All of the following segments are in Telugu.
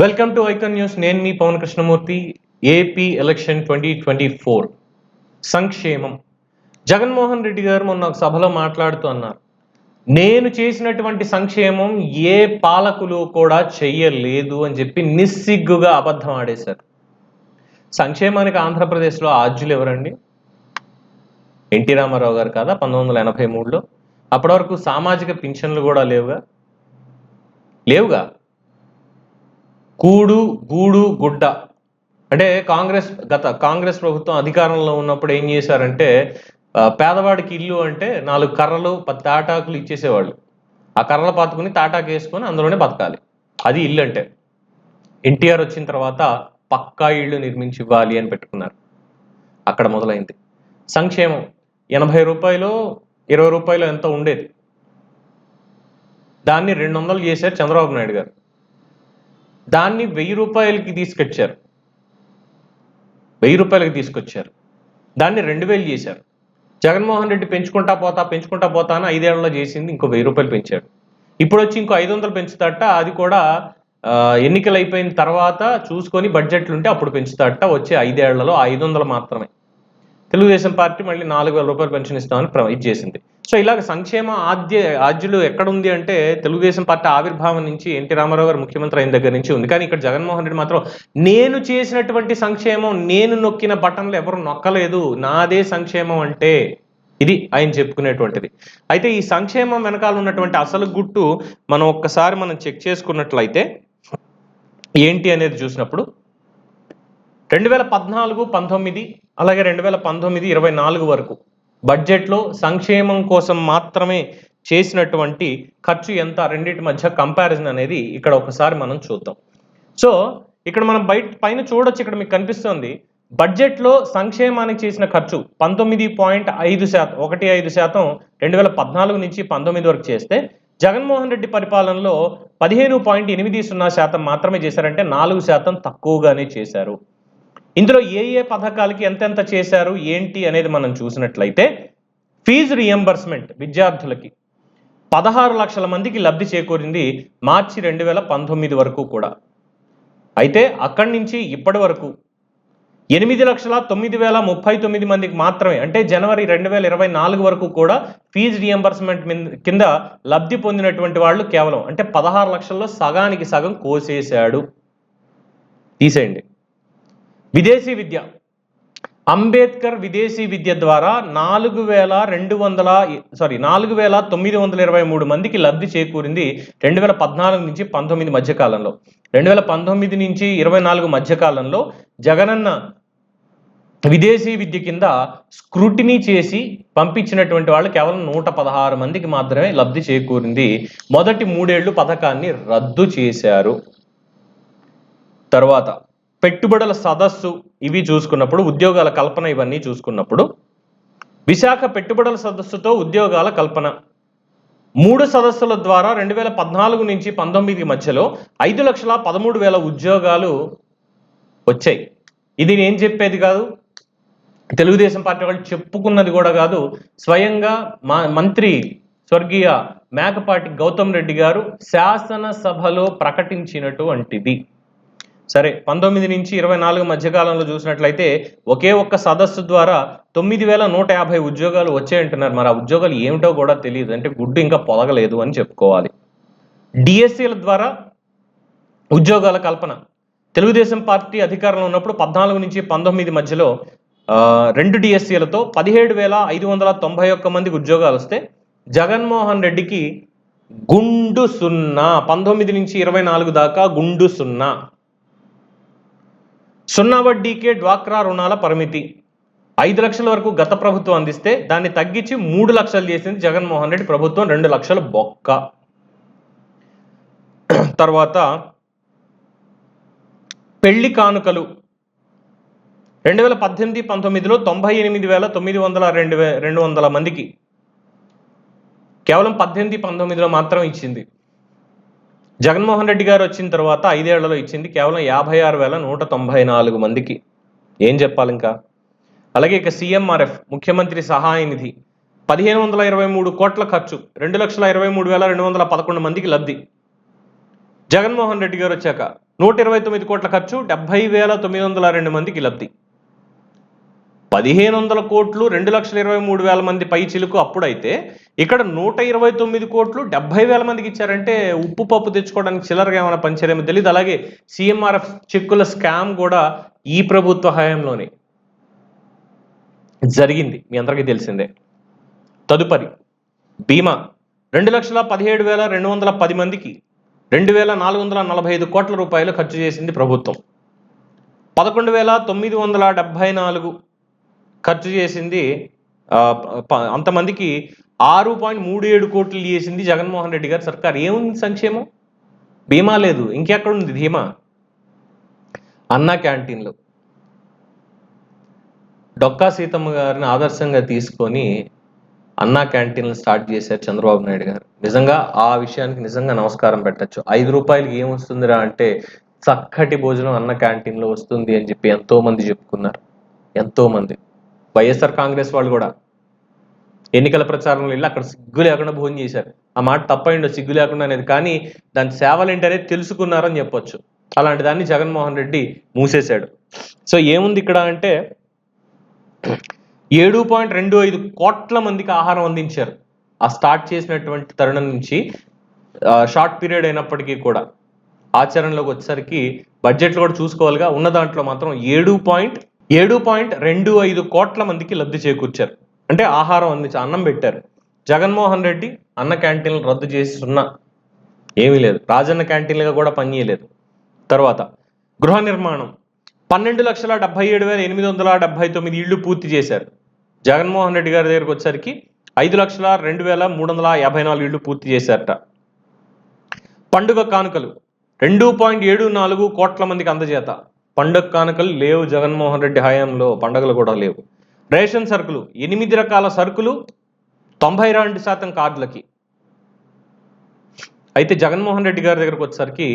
వెల్కమ్ టు ఐకన్ న్యూస్ నేను మీ Pavan Krishnamurthy. AP election twenty twenty four సంక్షేమం. జగన్మోహన్ రెడ్డి గారు మొన్న ఒక సభలో మాట్లాడుతూ అన్నారు. నేను చేసినటువంటి సంక్షేమం ఏ పాలకులు కూడా చెయ్యలేదు అని చెప్పి నిస్సిగ్గుగా అబద్ధం ఆడేశారు. సంక్షేమానికి ఆంధ్రప్రదేశ్లో ఆద్యులు ఎవరండి? ఎన్టీ రామారావు గారు కదా? పంతొమ్మిది వందల ఎనభై మూడులో. అప్పటి వరకు సామాజిక పింఛన్లు కూడా లేవుగా? లేవుగా? కూడు గూడు గుడ్డ. అంటే కాంగ్రెస్ గత కాంగ్రెస్ ప్రభుత్వం అధికారంలో ఉన్నప్పుడు ఏం చేశారంటే పేదవాడికి ఇల్లు అంటే నాలుగు కర్రలు పది తాటాకులు ఇచ్చేసేవాళ్ళు. ఆ కర్రలు పాతుకుని తాటాకు వేసుకొని అందులోనే బతకాలి. అది ఇల్లు అంటే. ఎన్టీఆర్ వచ్చిన తర్వాత పక్కా ఇళ్ళు నిర్మించి ఇవ్వాలి అని పెట్టుకున్నారు. అక్కడ మొదలైంది. సంక్షేమం. ఎనభై రూపాయలు ఇరవై రూపాయలు ఎంత ఉండేది. దాన్ని రెండు వందలు చేశారు చంద్రబాబు నాయుడు గారు. దాన్ని వెయ్యి రూపాయలకి తీసుకొచ్చారు. వెయ్యి రూపాయలకి తీసుకొచ్చారు. దాన్ని రెండు వేలు చేశారు. జగన్మోహన్ రెడ్డి పెంచుకుంటా పోతా పెంచుకుంటా పోతా అని ఐదేళ్ళలో చేసింది ఇంకో వెయ్యి రూపాయలు పెంచాడు. ఇప్పుడు వచ్చి ఇంకో ఐదు వందలు పెంచుతాట అది కూడా ఎన్నికలు అయిపోయిన తర్వాత చూసుకొని బడ్జెట్లు ఉంటే అప్పుడు పెంచుతాట వచ్చే ఐదేళ్ళలో ఐదు వందలు మాత్రమే. తెలుగుదేశం పార్టీ మళ్ళీ నాలుగు వేల రూపాయలు పెన్షన్ ఇస్తామని ప్ర- ఇది చేసింది. సో ఇలాగ సంక్షేమ ఆద్య ఆద్యులు ఎక్కడ ఉంది అంటే తెలుగుదేశం పార్టీ ఆవిర్భావం నుంచి ఎన్టీ రామారావు గారు ముఖ్యమంత్రి అయిన దగ్గర నుంచి ఉంది. కానీ ఇక్కడ జగన్మోహన్ రెడ్డి మాత్రం నేను చేసినటువంటి సంక్షేమం నేను నొక్కిన బటన్లు ఎవరు నొక్కలేదు. నాదే సంక్షేమం అంటే ఇది ఆయన చెప్పుకునేటువంటిది. అయితే ఈ సంక్షేమం వెనకాల ఉన్నటువంటి అసలు గుట్టు మనం ఒక్కసారి మనం చెక్ చేసుకున్నట్లయితే ఏంటి అనేది చూసినప్పుడు రెండు వేల పద్నాలుగు పంతొమ్మిది అలాగే రెండు వేల పంతొమ్మిది ఇరవై నాలుగు వరకు బడ్జెట్లో సంక్షేమం కోసం మాత్రమే చేసినటువంటి ఖర్చు ఎంత రెండింటి మధ్య కంపారిజన్ అనేది ఇక్కడ ఒకసారి మనం చూద్దాం. సో ఇక్కడ మనం బయట పైన చూడొచ్చు ఇక్కడ మీకు కనిపిస్తుంది. బడ్జెట్లో సంక్షేమానికి చేసిన ఖర్చు పంతొమ్మిది పాయింట్ ఐదు శాతం ఒకటి ఐదు శాతం రెండు వేల పద్నాలుగు నుంచి పంతొమ్మిది వరకు చేస్తే జగన్మోహన్ రెడ్డి పరిపాలనలో పదిహేను పాయింట్ ఎనిమిది సున్నా శాతం మాత్రమే చేశారంటే నాలుగు శాతం తక్కువగానే చేశారు. ఇందులో ఏ ఏ పథకాలకి ఎంతెంత చేశారు ఏంటి అనేది మనం చూసినట్లయితే ఫీజు రియంబర్స్మెంట్ విద్యార్థులకి పదహారు లక్షల మందికి లబ్ధి చేకూరింది మార్చి రెండు వేల పంతొమ్మిది వరకు కూడా. అయితే అక్కడి నుంచి ఇప్పటి వరకు ఎనిమిది లక్షల తొమ్మిది వేల ముప్పై తొమ్మిది మందికి మాత్రమే అంటే జనవరి రెండు వేల ఇరవై నాలుగు వరకు కూడా ఫీజు రియంబర్స్మెంట్ కింద లబ్ధి పొందినటువంటి వాళ్ళు కేవలం అంటే పదహారు లక్షల్లో సగానికి సగం కోసేశాడు. తీసేయండి. విదేశీ విద్య. అంబేద్కర్ విదేశీ విద్య ద్వారా నాలుగు వేల రెండు వందల సారీ నాలుగు వేల తొమ్మిది వందల ఇరవై మూడు మందికి లబ్ధి చేకూరింది రెండు వేల పద్నాలుగు నుంచి పంతొమ్మిది మధ్యకాలంలో. రెండు వేల పంతొమ్మిది నుంచి ఇరవై నాలుగు మధ్యకాలంలో జగనన్న విదేశీ విద్య కింద స్క్రూటినీ చేసి పంపించినటువంటి వాళ్ళు కేవలం నూట పదహారు మందికి మాత్రమే లబ్ధి చేకూరింది. మొదటి మూడేళ్ళు పథకాన్ని రద్దు చేశారు. తర్వాత పెట్టుబడుల సదస్సు ఇవి చూసుకున్నప్పుడు ఉద్యోగాల కల్పన ఇవన్నీ చూసుకున్నప్పుడు విశాఖ పెట్టుబడుల సదస్సుతో ఉద్యోగాల కల్పన. మూడు సదస్సుల ద్వారా రెండు వేల పద్నాలుగు నుంచి పంతొమ్మిది మధ్యలో ఐదు లక్షల పదమూడు వేల ఉద్యోగాలు వచ్చాయి. ఇది నేను చెప్పేది కాదు. తెలుగుదేశం పార్టీ వాళ్ళు చెప్పుకున్నది కూడా కాదు. స్వయంగా మా మంత్రి స్వర్గీయ మేకపాటి గౌతమ్ రెడ్డి గారు శాసనసభలో ప్రకటించినటువంటిది. సరే పంతొమ్మిది నుంచి ఇరవై నాలుగు మధ్యకాలంలో చూసినట్లయితే ఒకే ఒక్క సదస్సు ద్వారా తొమ్మిది వేల నూట యాభై ఉద్యోగాలు వచ్చాయంటున్నారు. మరి ఆ ఉద్యోగాలు ఏమిటో కూడా తెలియదు. అంటే గుడ్డు ఇంకా పొదగలేదు అని చెప్పుకోవాలి. డిఎస్సీల ద్వారా ఉద్యోగాల కల్పన. తెలుగుదేశం పార్టీ అధికారంలో ఉన్నప్పుడు పద్నాలుగు నుంచి పంతొమ్మిది మధ్యలో రెండు డిఎస్సీలతో పదిహేడు వేల ఐదు వందల తొంభై ఒక్క మందికి ఉద్యోగాలు వస్తే జగన్మోహన్ రెడ్డికి గుండు సున్నా. పంతొమ్మిది నుంచి ఇరవై నాలుగు దాకా గుండు సున్నా. సున్నా వడ్డీకే డ్వాక్రా రుణాల పరిమితి. ఐదు లక్షల వరకు గత ప్రభుత్వం అందిస్తే దాన్ని తగ్గించి మూడు లక్షలు చేసింది జగన్మోహన్ రెడ్డి ప్రభుత్వం రెండు లక్షలు బొక్క. తర్వాత పెళ్ళి కానుకలు. రెండు వేల పద్దెనిమిది పంతొమ్మిదిలో తొంభై ఎనిమిది వేల తొమ్మిది వందల రెండు వే రెండు వందల మందికి. కేవలం పద్దెనిమిది పంతొమ్మిదిలో మాత్రం ఇచ్చింది. జగన్మోహన్ రెడ్డి గారు వచ్చిన తర్వాత ఐదేళ్ళలో ఇచ్చింది కేవలం యాభై ఆరు వేల నూట తొంభై నాలుగు మందికి. ఏం చెప్పాలి ఇంకా అలాగే ఇక సీఎంఆర్ఎఫ్ ముఖ్యమంత్రి సహాయ నిధి పదిహేను వందల ఇరవై మూడు కోట్ల ఖర్చు రెండు లక్షల ఇరవై మూడు వేల రెండు వందల పదకొండు మందికి లబ్ధి. జగన్మోహన్ రెడ్డి గారు వచ్చాక నూట ఇరవై తొమ్మిది కోట్ల ఖర్చు డెబ్బై వేల తొమ్మిది వందల రెండు మందికి లబ్ధి. పదిహేను వందల కోట్లు రెండు లక్షల ఇరవై మూడు వేల మంది పై చిలుకు అప్పుడైతే ఇక్కడ నూట ఇరవై తొమ్మిది కోట్లు డెబ్బై వేల మందికి ఇచ్చారంటే ఉప్పు పప్పు తెచ్చుకోవడానికి చిల్లరగా ఏమైనా పనిచేయమో తెలియదు అలాగే సీఎంఆర్ఎఫ్ చెక్కుల స్కామ్ కూడా ఈ ప్రభుత్వ హయాంలోనే జరిగింది. మీ అందరికీ తెలిసిందే. తదుపరి బీమా. రెండు లక్షల పదిహేడు వేల రెండు వందల పది మందికి రెండు వేల నాలుగు వందల నలభై ఐదు కోట్ల రూపాయలు ఖర్చు చేసింది ప్రభుత్వం. పదకొండు వేల తొమ్మిది వందల డెబ్బై నాలుగు ఖర్చు చేసింది అంతమందికి ఆరు పాయింట్ మూడు ఏడు కోట్లు చేసింది జగన్మోహన్ రెడ్డి గారి సర్కార్. ఏముంది సంక్షేమం? బీమా లేదు. ఇంకెక్కడ ఉంది ధీమా. అన్నా క్యాంటీన్లో. డొక్కా సీతమ్మ గారిని ఆదర్శంగా తీసుకొని అన్నా క్యాంటీన్లు స్టార్ట్ చేశారు చంద్రబాబు నాయుడు గారు. నిజంగా ఆ విషయానికి నిజంగా నమస్కారం పెట్టచ్చు. ఐదు రూపాయలకి ఏమొస్తుందిరా అంటే చక్కటి భోజనం అన్న క్యాంటీన్లో వస్తుంది అని చెప్పి ఎంతో మంది చెప్పుకున్నారు. ఎంతోమంది. వైఎస్ఆర్ కాంగ్రెస్ వాళ్ళు కూడా. ఎన్నికల ప్రచారంలో వెళ్ళి అక్కడ సిగ్గు లేకుండా భోజనం చేశారు. ఆ మాట తప్పైండో సిగ్గు లేకుండా అనేది. కానీ దాని సేవలు ఏంటనేది తెలుసుకున్నారని చెప్పొచ్చు. అలాంటి దాన్ని జగన్మోహన్ రెడ్డి మూసేశాడు. సో ఏముంది ఇక్కడ అంటే ఏడు పాయింట్ రెండు ఐదు కోట్ల మందికి ఆహారం అందించారు. ఆ స్టార్ట్ చేసినటువంటి తరుణం నుంచి షార్ట్ పీరియడ్ అయినప్పటికీ కూడా. ఆచరణలోకి వచ్చేసరికి బడ్జెట్లు కూడా చూసుకోవాలిగా. ఉన్న దాంట్లో మాత్రం ఏడు పాయింట్ ఏడు పాయింట్ రెండు ఐదు కోట్ల మందికి లబ్ధి చేకూర్చారు. అంటే ఆహారం అందించి అన్నం పెట్టారు. జగన్మోహన్ రెడ్డి అన్న క్యాంటీన్లు రద్దు చేసి సున్నా. ఏమీ లేదు. రాజన్న క్యాంటీన్లుగా కూడా పనిచేయలేదు తర్వాత గృహ నిర్మాణం. పన్నెండు లక్షల డెబ్బై ఏడు వేల ఎనిమిది వందల డెబ్బై తొమ్మిది ఇళ్ళు పూర్తి చేశారు. జగన్మోహన్ రెడ్డి గారి దగ్గరకు వచ్చేసరికి ఐదు లక్షల రెండు వేల మూడు వందల యాభై నాలుగు ఇళ్ళు పూర్తి చేశారట. పండుగ కానుకలు. రెండు పాయింట్ ఏడు నాలుగు కోట్ల మందికి అందజేత. పండుగ కానుకలు లేవు జగన్మోహన్ రెడ్డి హయాంలో. పండుగలు కూడా లేవు. రేషన్ సరుకులు ఎనిమిది రకాల సరుకులు తొంభై రెండు శాతం కార్డులకి. అయితే జగన్మోహన్ రెడ్డి గారి దగ్గరకు వచ్చేసరికి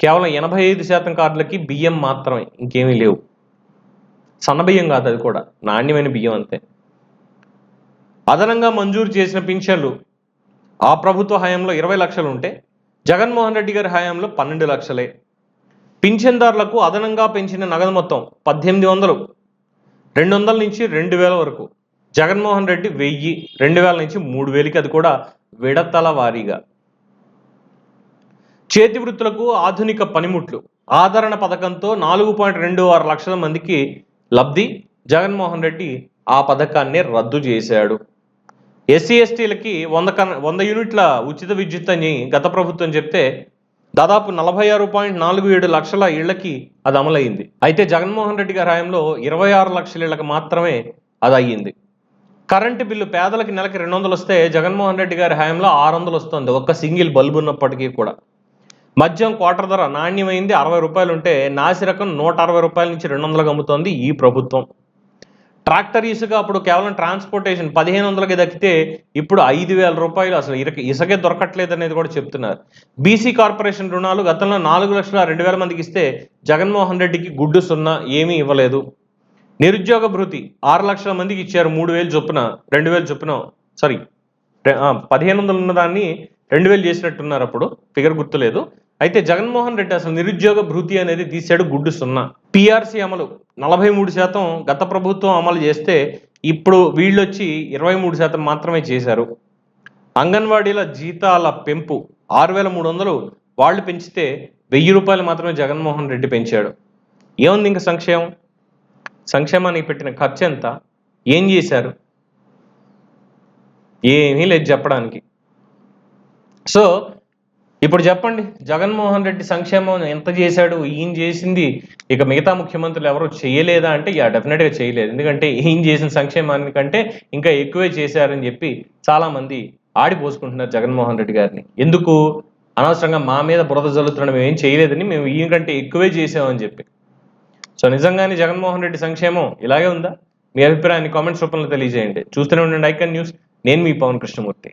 కేవలం ఎనభై ఐదు శాతం కార్డులకి బియ్యం మాత్రమే ఇంకేమీ లేవు. సన్న బియ్యం కాదు అది కూడా నాణ్యమైన బియ్యం అంతే. అదనంగా మంజూరు చేసిన పింఛన్లు ఆ ప్రభుత్వ హయాంలో ఇరవై లక్షలు ఉంటే జగన్మోహన్ రెడ్డి గారి హయాంలో పన్నెండు లక్షలే. పింఛన్దారులకు అదనంగా పెంచిన నగదు మొత్తం పద్దెనిమిది వందలు. రెండు వందల నుంచి రెండు వేల వరకు జగన్మోహన్ రెడ్డి వెయ్యి రెండు వేల నుంచి మూడు వేలకి అది కూడా విడతల వారీగా. చేతి వృత్తులకు ఆధునిక పనిముట్లు. ఆదరణ పథకంతో నాలుగు పాయింట్ రెండు ఆరు లక్షల మందికి లబ్ధి. జగన్మోహన్ రెడ్డి ఆ పథకాన్ని రద్దు చేశాడు. ఎస్సీ ఎస్టీలకి వంద కన వంద యూనిట్ల ఉచిత విద్యుత్ అని గత ప్రభుత్వం చెప్తే దాదాపు నలభై ఆరు పాయింట్ నాలుగు ఏడు లక్షల ఇళ్ళకి అది అమలైంది అయితే జగన్మోహన్ రెడ్డి గారి హయాంలో ఇరవై ఆరు లక్షల ఇళ్ళకు మాత్రమే అది అయ్యింది. కరెంటు బిల్లు పేదలకి నెలకి రెండు వందలు వస్తే జగన్మోహన్ రెడ్డి గారి హయాంలో ఆరు వందలు వస్తుంది. ఒక్క సింగిల్ బల్బు ఉన్నప్పటికీ కూడా. మద్యం క్వార్టర్ ధర నాణ్యమైంది. అరవై రూపాయలు ఉంటే నాసిరకం నూట అరవై రూపాయల నుంచి రెండు వందలకు అమ్ముతోంది ఈ ప్రభుత్వం. ట్రాక్టర్ ఇసుక అప్పుడు కేవలం ట్రాన్స్పోర్టేషన్ పదిహేను వందలకి దక్కితే ఇప్పుడు ఐదు వేల రూపాయలు అసలు ఇరక ఇసుకే దొరకట్లేదు అనేది కూడా చెప్తున్నారు. బీసీ కార్పొరేషన్ రుణాలు గతంలో నాలుగు లక్షల రెండు వేల మందికి ఇస్తే జగన్మోహన్ రెడ్డికి గుడ్డు సున్నా ఏమీ ఇవ్వలేదు. నిరుద్యోగ భృతి ఆరు లక్షల మందికి ఇచ్చారు మూడు వేలు చొప్పున రెండు వేలు చొప్పున సారీ పదిహేను వందలు ఉన్నదాన్ని రెండు వేలు చేసినట్టున్నారు అప్పుడు ఫిగర్ గుర్తులేదు. అయితే జగన్మోహన్ రెడ్డి అసలు నిరుద్యోగ భృతి అనేది తీశాడు గుడ్డు సున్నా. పిఆర్సీ అమలు నలభై మూడు శాతం గత ప్రభుత్వం అమలు చేస్తే ఇప్పుడు వీళ్ళు వచ్చి ఇరవై మూడు శాతం మాత్రమే చేశారు. అంగన్వాడీల జీతాల పెంపు ఆరు వేల మూడు వందలు వాళ్ళు పెంచితే వెయ్యి రూపాయలు మాత్రమే జగన్మోహన్ రెడ్డి పెంచాడు. ఏముంది ఇంకా సంక్షేమం? సంక్షేమానికి పెట్టిన ఖర్చు ఎంత? ఏం చేశారు? ఏమీ లేదు చెప్పడానికి. సో ఇప్పుడు చెప్పండి జగన్మోహన్ రెడ్డి సంక్షేమం ఎంత చేశాడు ఈయన చేసింది ఇక మిగతా ముఖ్యమంత్రులు ఎవరు చేయలేదా అంటే యా డెఫినెట్గా చేయలేదు. ఎందుకంటే ఈయన చేసిన సంక్షేమానికంటే ఇంకా ఎక్కువే చేశారని చెప్పి చాలామంది ఆడిపోసుకుంటున్నారు జగన్మోహన్ రెడ్డి గారిని. ఎందుకు? అనవసరంగా మా మీద బురద జల్లుతున్నాడు మేము ఏం చేయలేదని మేము ఈయన కంటే ఎక్కువే చేసామని చెప్పి. సో నిజంగానే జగన్మోహన్ రెడ్డి సంక్షేమం ఇలాగే ఉందా? మీ అభిప్రాయాన్ని కామెంట్స్ రూపంలో తెలియజేయండి. చూస్తూనే ఉండండి ఐకన్ న్యూస్. నేను మీ పవన్ కృష్ణమూర్తి.